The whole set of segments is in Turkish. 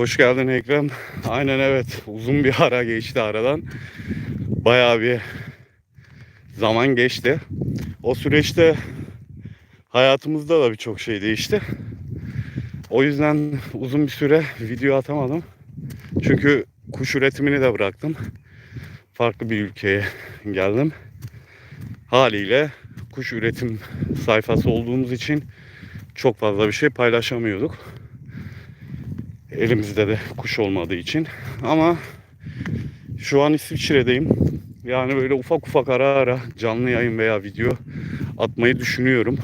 Hoş geldin Ekrem. Aynen evet. Uzun bir ara geçti aradan. Bayağı bir zaman geçti. O süreçte hayatımızda da birçok şey değişti. O yüzden uzun bir süre video atamadım. Çünkü kuş üretimini de bıraktım. Farklı bir ülkeye geldim. Haliyle kuş üretim sayfası olduğumuz için çok fazla bir şey paylaşamıyorduk. Elimizde de kuş olmadığı için. Ama şu an İsviçre'deyim. Yani böyle ufak ufak ara ara canlı yayın veya video atmayı düşünüyorum.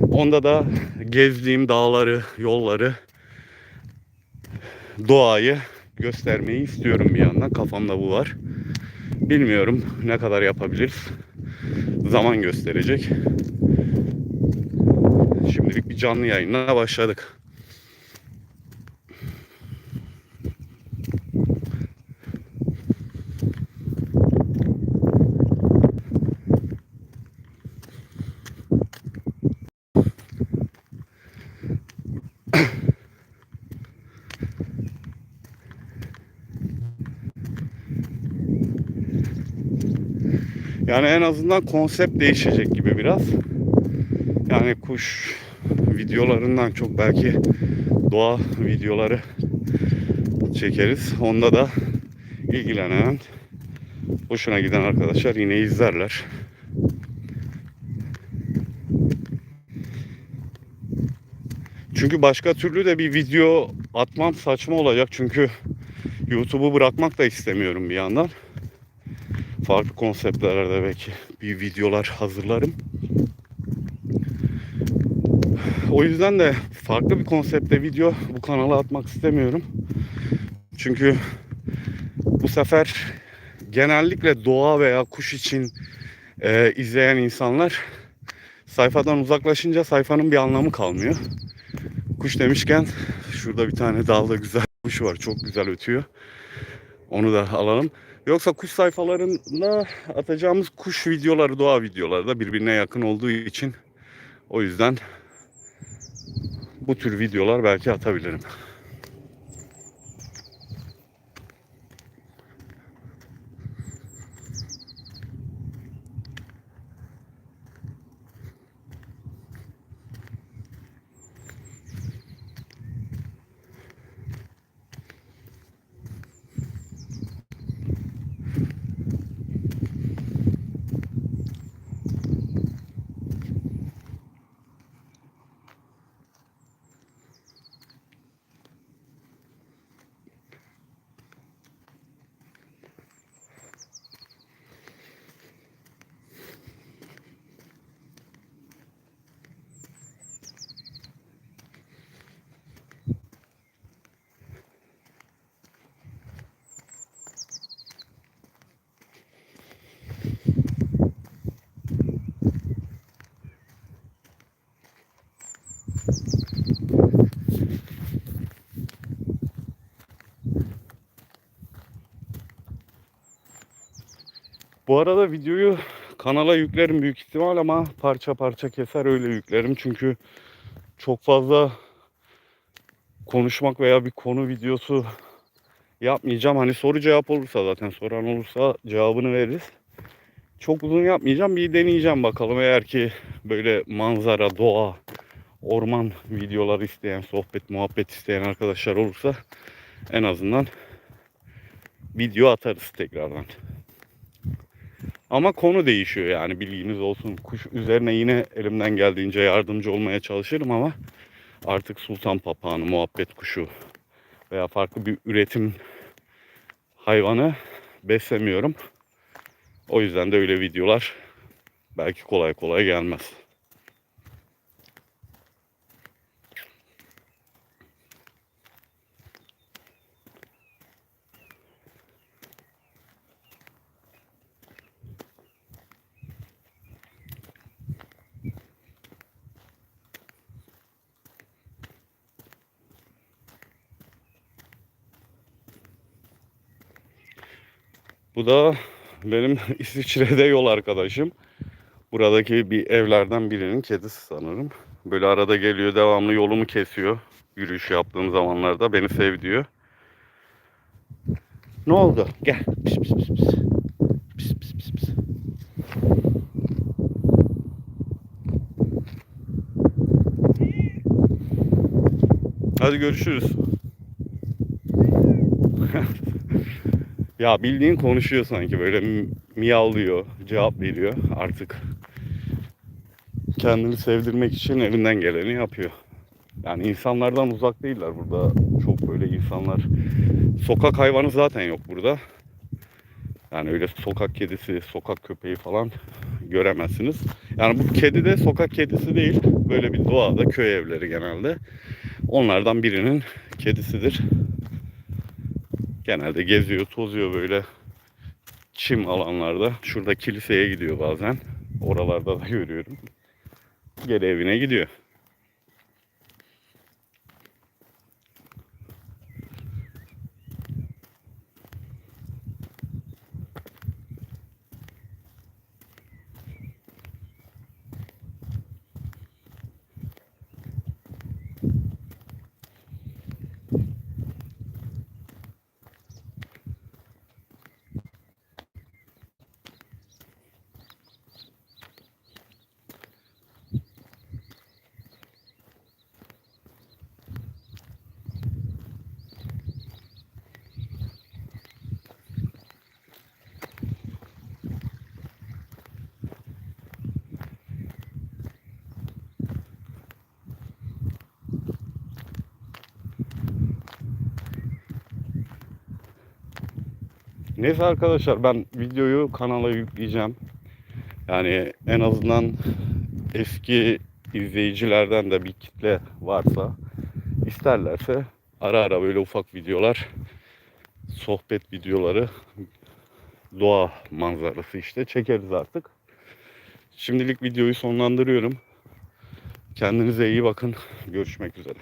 Onda da gezdiğim dağları, yolları, doğayı göstermeyi istiyorum bir yandan. Kafamda bu var. Bilmiyorum ne kadar yapabiliriz. Zaman gösterecek. Şimdilik bir canlı yayına başladık. Yani en azından konsept değişecek gibi biraz. Yani kuş videolarından çok belki doğa videoları çekeriz. Onda da ilgilenen, hoşuna giden arkadaşlar yine izlerler. Çünkü başka türlü de bir video atmam saçma olacak. Çünkü YouTube'u bırakmak da istemiyorum bir yandan farklı konseptlerde belki bir videolar hazırlarım. O yüzden de farklı bir konsepte video bu kanala atmak istemiyorum. Çünkü bu sefer genellikle doğa veya kuş için e, izleyen insanlar sayfadan uzaklaşınca sayfanın bir anlamı kalmıyor. Kuş demişken şurada bir tane dalda güzel kuş var. Çok güzel ötüyor. Onu da alalım. Yoksa kuş sayfalarında atacağımız kuş videoları, doğa videoları da birbirine yakın olduğu için o yüzden bu tür videolar belki atabilirim. Bu arada videoyu kanala yüklerim büyük ihtimal ama parça parça keser öyle yüklerim. Çünkü çok fazla konuşmak veya bir konu videosu yapmayacağım. Hani soru cevap olursa zaten soran olursa cevabını veririz. Çok uzun yapmayacağım. Bir deneyeceğim bakalım. Eğer ki böyle manzara, doğa, orman videoları isteyen, sohbet, muhabbet isteyen arkadaşlar olursa en azından video atarız tekrardan. Ama konu değişiyor yani bilginiz olsun. Kuş üzerine yine elimden geldiğince yardımcı olmaya çalışırım ama artık sultan papağanı, muhabbet kuşu veya farklı bir üretim hayvanı beslemiyorum. O yüzden de öyle videolar belki kolay kolay gelmez. Bu da benim İsviçre'de yol arkadaşım. Buradaki bir evlerden birinin kedisi sanırım. Böyle arada geliyor devamlı yolumu kesiyor. yürüyüş yaptığım zamanlarda beni sev diyor. Ne oldu? Gel. Pis, pis, pis, pis. Pis, pis, pis, pis. Hadi görüşürüz. Ya bildiğin konuşuyor sanki böyle mi- miyavlıyor, cevap veriyor artık. Kendini sevdirmek için elinden geleni yapıyor. Yani insanlardan uzak değiller burada. Çok böyle insanlar. Sokak hayvanı zaten yok burada. Yani öyle sokak kedisi, sokak köpeği falan göremezsiniz. Yani bu kedi de sokak kedisi değil. Böyle bir doğada köy evleri genelde. Onlardan birinin kedisidir. Genelde geziyor, tozuyor böyle çim alanlarda. Şurada kiliseye gidiyor bazen. Oralarda da görüyorum. Geri evine gidiyor. Neyse arkadaşlar ben videoyu kanala yükleyeceğim. Yani en azından eski izleyicilerden de bir kitle varsa isterlerse ara ara böyle ufak videolar, sohbet videoları, doğa manzarası işte çekeriz artık. Şimdilik videoyu sonlandırıyorum. Kendinize iyi bakın. Görüşmek üzere.